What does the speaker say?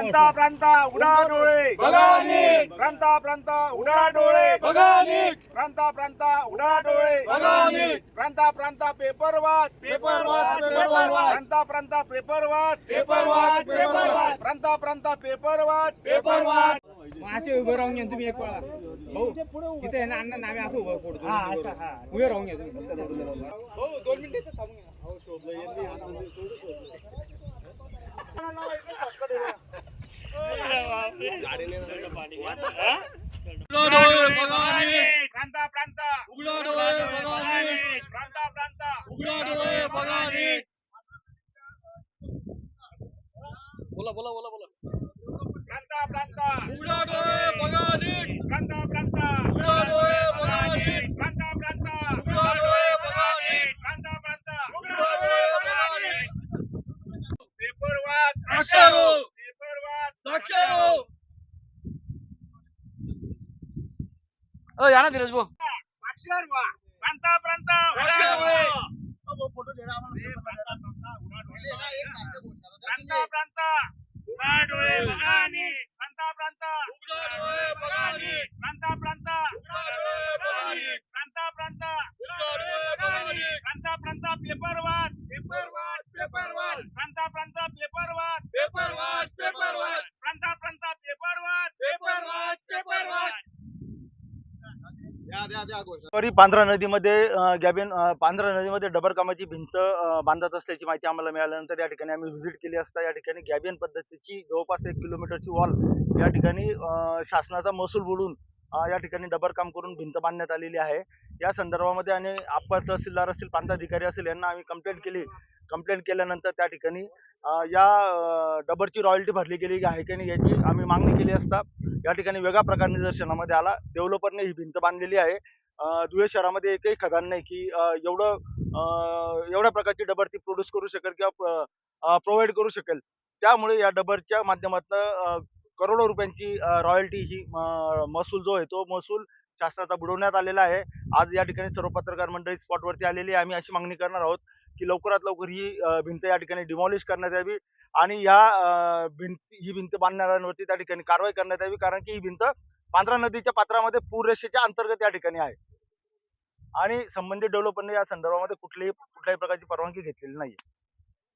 प्रांता प्रांता उडा डोळे. प्रांता प्रांता उडा डोळे. प्रांता प्रांता उडा डोळे. प्रांता प्रांता पेपर वाच. पेपर वाच पेपर वाच. प्रांता प्रांता पेपर वाच. पेपर वाच पेपर वाच. प्रांता प्रांता पेपर वाच. पेपर वाच. असे उभे राहून घ्या तुम्ही एक वेळा. भाऊ तिथे आहे ना अण्णा नावे असं उभं पडतो. उभे राहून घ्या तुम्ही. भाऊ दोन मिनिटं थांबून घ्या प्रांता प्रांता प्रांता प्रांता बोला बोला बोला बोला. వచ్చారు ఓ యానా దినేష్ బో వచ్చారు బా ప్రాంత ప్రాంత ప్రాంత ప్రాంత ఉడాడోలే మగాని तरी पांढरा नदीमध्ये गॅबिन पांढरा नदीमध्ये डबर कामाची भिंत बांधत असल्याची माहिती आम्हाला मिळाल्यानंतर या ठिकाणी आम्ही व्हिजिट केली असता या ठिकाणी गॅबियन पद्धतीची जवळपास एक किलोमीटरची वॉल या ठिकाणी शासनाचा महसूल बुडून या ठिकाणी डबर काम करून भिंत बांधण्यात आलेली आहे. या संदर्भामध्ये आणि अप्पर तहसीलदार असतील प्रांताधिकारी असेल यांना आम्ही कंप्लेंट केली. कंप्लेंट केल्यानंतर त्या ठिकाणी या डबरची रॉयल्टी भरली गेली आहे की नाही याची आम्ही मागणी केली असता या ठिकाणी वेगळ्या प्रकार निदर्शनामध्ये आला. डेव्हलपरने ही भिंत बांधलेली आहे. धुळे शहरामध्ये एकही खदान नाही की एवढं एवढ्या प्रकारची डबर ती प्रोड्यूस करू शकेल किंवा प्रोव्हाइड करू शकेल. त्यामुळे या डबरच्या माध्यमातून करोडो रुपयांची रॉयल्टी ही महसूल जो आहे तो महसूल शासनाचा बुडवण्यात आलेला आहे. आज या ठिकाणी सर्व पत्रकार मंडळी स्पॉटवरती आलेली आहे. आम्ही अशी मागणी करणार आहोत. की लवकरात लवकर ही भिंत या ठिकाणी डिमॉलिश करण्यात यावी आणि या भिंत ही भिंत बांधणाऱ्यांवरती त्या ठिकाणी कारवाई करण्यात यावी कारण की ही भिंत पांढरा नदीच्या पात्रामध्ये पूररेषेच्या अंतर्गत या ठिकाणी आहे. आणि संबंधित डेव्हलपरने या संदर्भामध्ये कुठलीही कुठल्याही प्रकारची परवानगी घेतलेली नाही